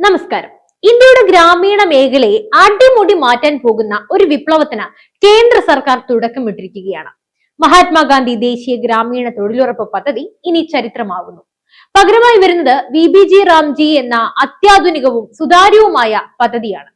നമസ്കാരം. ഇന്ത്യയുടെ ഗ്രാമീണ മേഖലയെ അടിമുടി മാറ്റാൻ പോകുന്ന ഒരു വിപ്ലവത്തിന് കേന്ദ്ര സർക്കാർ തുടക്കമിട്ടിരിക്കുകയാണ് മഹാത്മാഗാന്ധി ദേശീയ ഗ്രാമീണ തൊഴിലുറപ്പ് പദ്ധതി ഇനി ചരിത്രമാകുന്നു പകരമായി വരുന്നത് വി ബി ജി റാംജി എന്ന അത്യാധുനികവും സുതാര്യവുമായ പദ്ധതിയാണ്.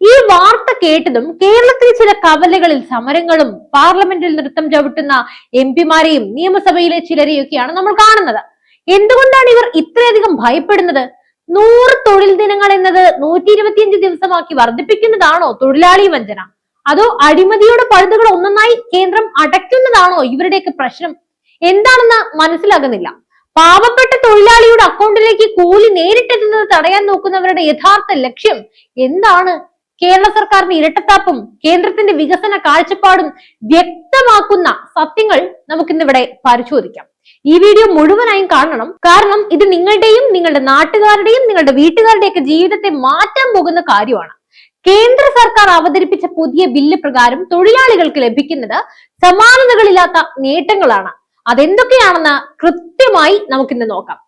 ഈ വാർത്ത കേട്ടതും കേരളത്തിൽ ചില കവലകളിൽ സമരങ്ങളും പാർലമെന്റിൽ നൃത്തം ചവിട്ടുന്ന എം പിമാരെയും നിയമസഭയിലെ ചിലരെയൊക്കെയാണ് നമ്മൾ കാണുന്നത്. എന്തുകൊണ്ടാണ് ഇവർ ഇത്രയധികം ഭയപ്പെടുന്നത്? നൂറ് തൊഴിൽ ദിനങ്ങൾ എന്നത് നൂറ്റി ഇരുപത്തിയഞ്ച് ദിവസമാക്കി വർദ്ധിപ്പിക്കുന്നതാണോ തൊഴിലാളി വഞ്ചന? അതോ അഴിമതിയുടെ പഴുതുകൾ ഒന്നൊന്നായി കേന്ദ്രം അടയ്ക്കുന്നതാണോ ഇവരുടെയൊക്കെ പ്രശ്നം? എന്താണെന്ന് മനസ്സിലാകുന്നില്ല. പാവപ്പെട്ട തൊഴിലാളിയുടെ അക്കൗണ്ടിലേക്ക് കൂലി നേരിട്ടെത്തുന്നത് തടയാൻ നോക്കുന്നവരുടെ യഥാർത്ഥ ലക്ഷ്യം എന്താണ്? കേരള സർക്കാരിന്റെ ഇരട്ടത്താപ്പും കേന്ദ്രത്തിന്റെ വികസന കാഴ്ചപ്പാടും വ്യക്തമാക്കുന്ന സത്യങ്ങൾ നമുക്കിന്നിവിടെ പരിശോധിക്കാം. ഈ വീഡിയോ മുഴുവനായും കാണണം. കാരണം ഇത് നിങ്ങളുടെയും നിങ്ങളുടെ നാട്ടുകാരുടെയും നിങ്ങളുടെ വീട്ടുകാരുടെയൊക്കെ ജീവിതത്തെ മാറ്റാൻ പോകുന്ന കാര്യമാണ്. കേന്ദ്ര സർക്കാർ അവതരിപ്പിച്ച പുതിയ ബില്ല് പ്രകാരം തൊഴിലാളികൾക്ക് ലഭിക്കുന്നത് സമാനതകളില്ലാത്ത നേട്ടങ്ങളാണ്. അതെന്തൊക്കെയാണെന്ന് കൃത്യമായി നമുക്കിന്ന് നോക്കാം.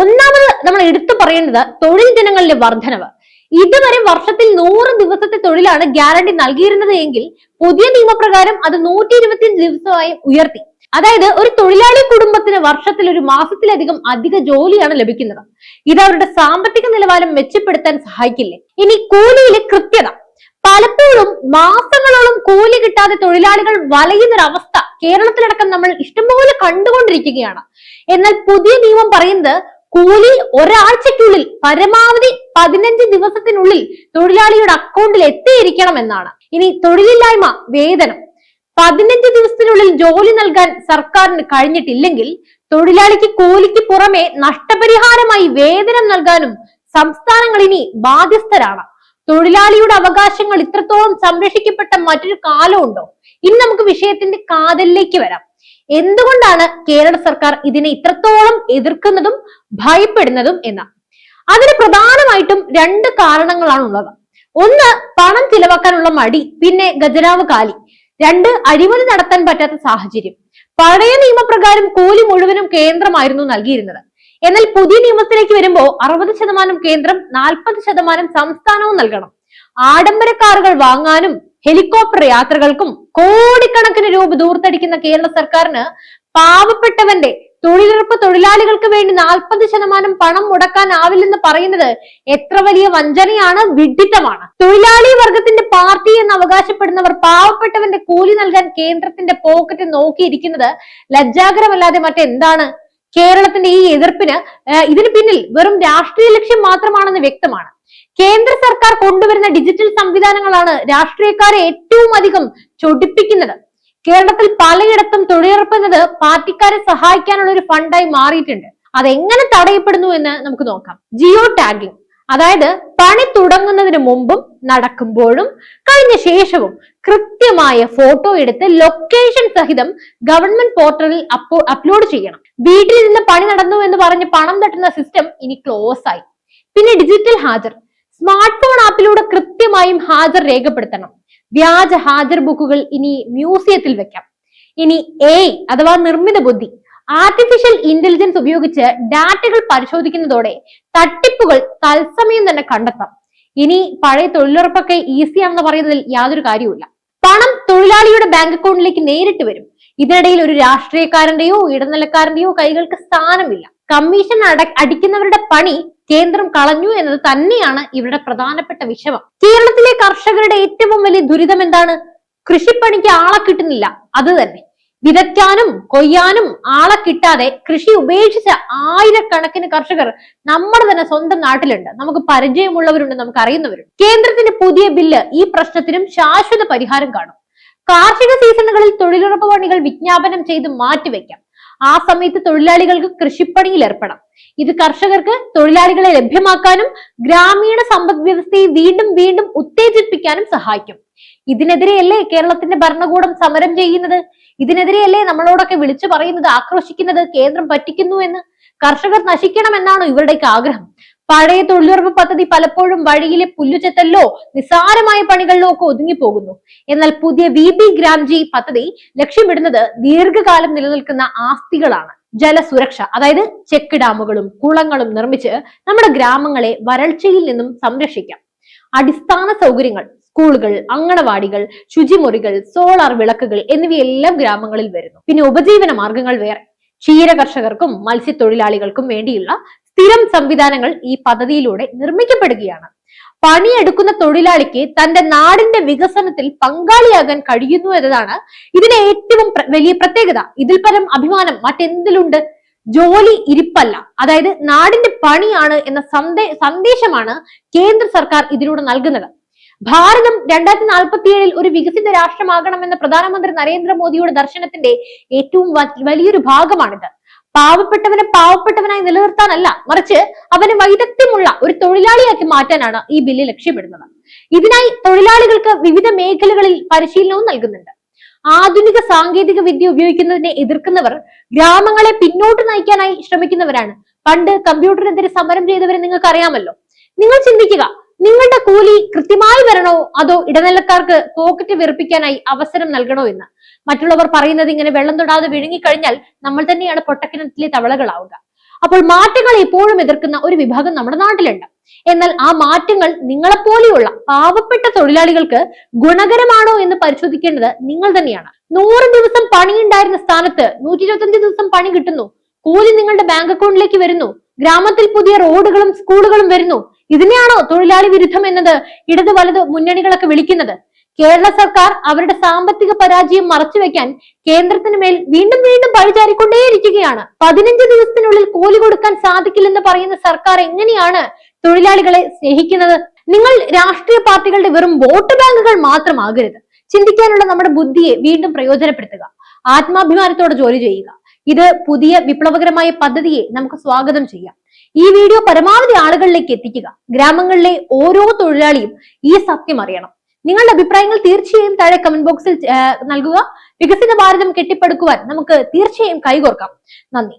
ഒന്നാമത് നമ്മൾ എടുത്തു പറയേണ്ടത് തൊഴിൽ ദിനങ്ങളിലെ വർധനവ്. ഇതുവരെ വർഷത്തിൽ നൂറ് ദിവസത്തെ തൊഴിലാണ് ഗ്യാരണ്ടി നൽകിയിരുന്നത് എങ്കിൽ പുതിയ നിയമപ്രകാരം അത് നൂറ്റി ഇരുപത്തിയഞ്ച് ദിവസമായി ഉയർത്തി. അതായത് ഒരു തൊഴിലാളി കുടുംബത്തിന് വർഷത്തിൽ ഒരു മാസത്തിലധികം അധിക ജോലിയാണ് ലഭിക്കുന്നത്. ഇത് അവരുടെ സാമ്പത്തിക നിലവാരം മെച്ചപ്പെടുത്താൻ സഹായിക്കില്ലേ? ഇനി കൂലിയിലെ കൃത്യത. പലപ്പോഴും മാസങ്ങളോളം കൂലി കിട്ടാതെ തൊഴിലാളികൾ വലയുന്നൊരവസ്ഥ കേരളത്തിലടക്കം നമ്മൾ ഇഷ്ടംപോലെ കണ്ടുകൊണ്ടിരിക്കുകയാണ്. എന്നാൽ പുതിയ നിയമം പറയുന്നത് കൂലി ഒരാഴ്ചക്കുള്ളിൽ പരമാവധി പതിനഞ്ച് ദിവസത്തിനുള്ളിൽ തൊഴിലാളിയുടെ അക്കൗണ്ടിൽ എത്തിയിരിക്കണം എന്നാണ്. ഇനി തൊഴിലില്ലായ്മ വേതനം. പതിനഞ്ച് ദിവസത്തിനുള്ളിൽ ജോലി നൽകാൻ സർക്കാരിന് കഴിഞ്ഞിട്ടില്ലെങ്കിൽ തൊഴിലാളിക്ക് കൂലിക്ക് പുറമെ നഷ്ടപരിഹാരമായി വേതനം നൽകാനും സംസ്ഥാനങ്ങൾ ഇനി ബാധ്യസ്ഥരാണ്. തൊഴിലാളിയുടെ അവകാശങ്ങൾ ഇത്രത്തോളം സംരക്ഷിക്കപ്പെട്ട മറ്റൊരു കാലമുണ്ടോ? ഇനി നമുക്ക് വിഷയത്തിന്റെ കാതലിലേക്ക് വരാം. എന്തുകൊണ്ടാണ് കേരള സർക്കാർ ഇതിനെ ഇത്രത്തോളം എതിർക്കുന്നതും ഭയപ്പെടുന്നതും എന്ന? അതിന് പ്രധാനമായിട്ടും രണ്ട് കാരണങ്ങളാണ് ഉള്ളത്. ഒന്ന് പണം ചിലവാക്കാനുള്ള മടി പിന്നെ ഖജനാവ് കാലി. രണ്ട് അഴിമതി നടത്താൻ പറ്റാത്ത സാഹചര്യം. പഴയ നിയമപ്രകാരം കൂലി മുഴുവനും കേന്ദ്രമായിരുന്നു നൽകിയിരുന്നത്. എന്നാൽ പുതിയ നിയമത്തിലേക്ക് വരുമ്പോൾ അറുപത് ശതമാനം കേന്ദ്രം നാൽപ്പത് ശതമാനം സംസ്ഥാനവും നൽകണം. ആഡംബര കാറുകൾ വാങ്ങാനും ഹെലികോപ്റ്റർ യാത്രകൾക്കും കോടിക്കണക്കിന് രൂപ ദൂർത്തടിക്കുന്ന കേരള സർക്കാരിന് പാവപ്പെട്ടവന്റെ തൊഴിലുറപ്പ് തൊഴിലാളികൾക്ക് വേണ്ടി നാൽപ്പത് ശതമാനം പണം മുടക്കാനാവില്ലെന്ന് പറയുന്നത് എത്ര വലിയ വഞ്ചനയാണ് വിഡിത്തമാണ് തൊഴിലാളി വർഗത്തിന്റെ പാർട്ടി എന്ന് അവകാശപ്പെടുന്നവർ പാവപ്പെട്ടവന്റെ കൂലി നൽകാൻ കേന്ദ്രത്തിന്റെ പോക്കറ്റ് നോക്കിയിരിക്കുന്നത് ലജ്ജാകരമല്ലാതെ മറ്റെന്താണ്? കേരളത്തിന്റെ ഈ എതിർപ്പിന് ഇതിന് പിന്നിൽ വെറും രാഷ്ട്രീയ ലക്ഷ്യം മാത്രമാണെന്ന് വ്യക്തമാണ്. കേന്ദ്ര സർക്കാർ കൊണ്ടുവരുന്ന ഡിജിറ്റൽ സംവിധാനങ്ങളാണ് രാഷ്ട്രീയക്കാരെ ഏറ്റവും അധികം ചൊടിപ്പിക്കുന്നത്. കേരളത്തിൽ പലയിടത്തും തൊഴിലുറപ്പുന്നത് പാർട്ടിക്കാരെ സഹായിക്കാനുള്ള ഒരു ഫണ്ടായി മാറിയിട്ടുണ്ട്. അതെങ്ങനെ തടയപ്പെടുന്നു എന്ന് നമുക്ക് നോക്കാം. ജിയോ ടാഗിംഗ് അതായത് പണി തുടങ്ങുന്നതിന് മുമ്പും നടക്കുമ്പോഴും കഴിഞ്ഞ ശേഷവും കൃത്യമായ ഫോട്ടോ എടുത്ത് ലൊക്കേഷൻ സഹിതം ഗവൺമെന്റ് പോർട്ടലിൽ അപ്ലോഡ് ചെയ്യണം. വീട്ടിൽ നിന്ന് പണി നടന്നു എന്ന് പറഞ്ഞ് പണം തട്ടുന്ന സിസ്റ്റം ഇനി ക്ലോസ് ആയി പിന്നെ ഡിജിറ്റൽ ഹാജർ. സ്മാർട്ട് ഫോൺ ആപ്പിലൂടെ കൃത്യമായും ഹാജർ രേഖപ്പെടുത്തണം. വ്യാജ ഹാജർ ബുക്കുകൾ ഇനി മ്യൂസിയത്തിൽ വെക്കാം. ഇനി എ അഥവാ നിർമ്മിത ബുദ്ധി ആർട്ടിഫിഷ്യൽ ഇന്റലിജൻസ് ഉപയോഗിച്ച് ഡാറ്റകൾ പരിശോധിക്കുന്നതോടെ തട്ടിപ്പുകൾ തത്സമയം തന്നെ കണ്ടെത്താം. ഇനി പഴയ തൊഴിലുറപ്പൊക്കെ ഈസിയാണെന്ന് പറയുന്നതിൽ യാതൊരു കാര്യവുമില്ല. പണം തൊഴിലാളിയുടെ ബാങ്ക് അക്കൗണ്ടിലേക്ക് നേരിട്ട് വരും. ഇതിനിടയിൽ ഒരു രാഷ്ട്രീയക്കാരന്റെയോ ഇടനിലക്കാരന്റെയോ കൈകൾക്ക് സ്ഥാനമില്ല. കമ്മീഷൻ അട അടിക്കുന്നവരുടെ പണി കേന്ദ്രം കളഞ്ഞു എന്നത് തന്നെയാണ് ഇവരുടെ പ്രധാനപ്പെട്ട വിഷമം. കേരളത്തിലെ കർഷകരുടെ ഏറ്റവും വലിയ ദുരിതം എന്താണ്? കൃഷിപ്പണിക്ക് ആളെ കിട്ടുന്നില്ല. അത് തന്നെ. വിതയ്ക്കാനും കൊയ്യാനും ആളെ കിട്ടാതെ കൃഷി ഉപേക്ഷിച്ച ആയിരക്കണക്കിന് കർഷകർ നമ്മുടെ തന്നെ സ്വന്തം നാട്ടിലുണ്ട്. നമുക്ക് പരിചയമുള്ളവരുണ്ട് നമുക്ക് അറിയുന്നവരുണ്ട്. കേന്ദ്രത്തിന്റെ പുതിയ ബില്ല് ഈ പ്രശ്നത്തിനും ശാശ്വത പരിഹാരം കാണും. കാർഷിക സീസണുകളിൽ തൊഴിലുറപ്പ് പണികൾ വിജ്ഞാപനം ചെയ്ത് മാറ്റിവെക്കാം. ആ സമയത്ത് തൊഴിലാളികൾക്ക് കൃഷിപ്പണിയിൽ ഏർപ്പെടാം ഇത് കർഷകർക്ക് തൊഴിലാളികളെ ലഭ്യമാക്കാനും ഗ്രാമീണ സമ്പദ് വ്യവസ്ഥയെ വീണ്ടും വീണ്ടും ഉത്തേജിപ്പിക്കാനും സഹായിക്കും. ഇതിനെതിരെയല്ലേ കേരളത്തിന്റെ ഭരണകൂടം സമരം ചെയ്യുന്നത്? ഇതിനെതിരെയല്ലേ നമ്മളോടൊക്കെ വിളിച്ചു പറയുന്നത് ആക്രോശിക്കുന്നത് കേന്ദ്രം പറ്റിക്കുന്നു എന്ന്? കർഷകർ നശിക്കണം എന്നാണ് ഇവരുടെയൊക്കെ ആഗ്രഹം? പഴയ തൊഴിലുറപ്പ് പദ്ധതി പലപ്പോഴും വഴിയിലെ പുല്ലുചെത്തലിലോ നിസ്സാരമായ പണികളിലോ ഒക്കെ ഒതുങ്ങിപ്പോകുന്നു. എന്നാൽ പുതിയ വി ബി ഗ്രാംജി പദ്ധതി ലക്ഷ്യമിടുന്നത് ദീർഘകാലം നിലനിൽക്കുന്ന ആസ്തികളാണ്. ജലസുരക്ഷ അതായത് ചെക്ക് ഡാമുകളും കുളങ്ങളും നിർമ്മിച്ച് നമ്മുടെ ഗ്രാമങ്ങളെ വരൾച്ചയിൽ നിന്നും സംരക്ഷിക്കാം. അടിസ്ഥാന സൗകര്യങ്ങൾ സ്കൂളുകൾ അങ്കണവാടികൾ ശുചിമുറികൾ സോളാർ വിളക്കുകൾ എന്നിവയെല്ലാം ഗ്രാമങ്ങളിൽ വരുന്നു. പിന്നെ ഉപജീവന മാർഗങ്ങൾ വേറെ. ക്ഷീര കർഷകർക്കും മത്സ്യത്തൊഴിലാളികൾക്കും വേണ്ടിയുള്ള സ്ഥിരം സംവിധാനങ്ങൾ ഈ പദ്ധതിയിലൂടെ നിർമ്മിക്കപ്പെടുകയാണ്. പണിയെടുക്കുന്ന തൊഴിലാളിക്ക് തന്റെ നാടിന്റെ വികസനത്തിൽ പങ്കാളിയാകാൻ കഴിയുന്നു എന്നതാണ് ഇതിലെ ഏറ്റവും വലിയ പ്രത്യേകത. ഇതിൽ പരം അഭിമാനം മറ്റെന്തിലുണ്ട്? ജോലി ഇരിപ്പല്ല. അതായത് നാടിന്റെ പണിയാണ് എന്ന സന്ദേ സന്ദേശമാണ് കേന്ദ്ര സർക്കാർ ഇതിലൂടെ നൽകുന്നത്. ഭാരതം രണ്ടായിരത്തി നാൽപ്പത്തി ഏഴിൽ ഒരു വികസിത രാഷ്ട്രമാകണമെന്ന പ്രധാനമന്ത്രി നരേന്ദ്രമോദിയുടെ ദർശനത്തിന്റെ ഏറ്റവും വലിയൊരു ഭാഗമാണിത്. പാവപ്പെട്ടവനെ പാവപ്പെട്ടവനായി നിലനിർത്താനല്ല മറിച്ച് അവന് വൈദഗ്ധ്യമുള്ള ഒരു തൊഴിലാളിയാക്കി മാറ്റാനാണ് ഈ ബില്ല് ലക്ഷ്യമിടുന്നത്. ഇതിനായി തൊഴിലാളികൾക്ക് വിവിധ മേഖലകളിൽ പരിശീലനവും നൽകുന്നുണ്ട്. ആധുനിക സാങ്കേതിക വിദ്യ ഉപയോഗിക്കുന്നതിനെ എതിർക്കുന്നവർ ഗ്രാമങ്ങളെ പിന്നോട്ട് നയിക്കാനായി ശ്രമിക്കുന്നവരാണ്. പണ്ട് കമ്പ്യൂട്ടറിനെതിരെ സമരം ചെയ്തവരെ നിങ്ങൾക്ക് അറിയാമല്ലോ നിങ്ങൾ ചിന്തിക്കുക നിങ്ങളുടെ കൂലി കൃത്യമായി വരണോ അതോ ഇടനിലക്കാർക്ക് പോക്കറ്റ് വെറുപ്പിക്കാനായി അവസരം നൽകണോ എന്ന്. മറ്റുള്ളവർ പറയുന്നത് ഇങ്ങനെ വെള്ളം തൊടാതെ വിഴുങ്ങിക്കഴിഞ്ഞാൽ നമ്മൾ തന്നെയാണ് പൊട്ടക്കിണറ്റിലെ തവളകളാവുക. അപ്പോൾ മാറ്റങ്ങൾ എപ്പോഴും എതിർക്കുന്ന ഒരു വിഭാഗം നമ്മുടെ നാട്ടിലുണ്ട്. എന്നാൽ ആ മാറ്റങ്ങൾ നിങ്ങളെപ്പോലെയുള്ള പാവപ്പെട്ട തൊഴിലാളികൾക്ക് ഗുണകരമാണോ എന്ന് പരിശോധിക്കേണ്ടത് നിങ്ങൾ തന്നെയാണ്. നൂറ് ദിവസം പണിയുണ്ടായിരുന്ന സ്ഥാനത്ത് നൂറ്റി ഇരുപത്തഞ്ച് ദിവസം പണി കിട്ടുന്നു. കൂലി നിങ്ങളുടെ ബാങ്ക് അക്കൗണ്ടിലേക്ക് വരുന്നു. ഗ്രാമത്തിൽ പുതിയ റോഡുകളും സ്കൂളുകളും വരുന്നു. ഇതിനെയാണോ തൊഴിലാളി വിരുദ്ധം എന്നത്? ഇടത് വലത് മുന്നണികളൊക്കെ വിളിക്കുന്നത്. കേരള സർക്കാർ അവരുടെ സാമ്പത്തിക പരാജയം മറച്ചുവെക്കാൻ കേന്ദ്രത്തിന് മേൽ വീണ്ടും വീണ്ടും പഴിചാരിക്കൊണ്ടേയിരിക്കുകയാണ് പതിനഞ്ച് ദിവസത്തിനുള്ളിൽ കൂലി കൊടുക്കാൻ സാധിക്കില്ലെന്ന് പറയുന്ന സർക്കാർ എങ്ങനെയാണ് തൊഴിലാളികളെ സ്നേഹിക്കുന്നത്? നിങ്ങൾ രാഷ്ട്രീയ പാർട്ടികളുടെ വെറും വോട്ട് ബാങ്കുകൾ മാത്രമാകരുത്. ചിന്തിക്കാനുള്ള നമ്മുടെ ബുദ്ധിയെ വീണ്ടും പ്രയോജനപ്പെടുത്തുക. ആത്മാഭിമാനത്തോടെ ജോലി ചെയ്യുക. ഇത് പുതിയ വിപ്ലവകരമായ പദ്ധതിയെ നമുക്ക് സ്വാഗതം ചെയ്യാം. ഈ വീഡിയോ പരമാവധി ആളുകളിലേക്ക് എത്തിക്കുക. ഗ്രാമങ്ങളിലെ ഓരോ തൊഴിലാളിയും ഈ സത്യം അറിയണം. നിങ്ങളുടെ അഭിപ്രായങ്ങൾ തീർച്ചയായും താഴെ കമന്റ് ബോക്സിൽ നൽകുക. വികസിത ഭാരതം കെട്ടിപ്പടുക്കുവാൻ നമുക്ക് തീർച്ചയായും കൈകോർക്കാം. നന്ദി.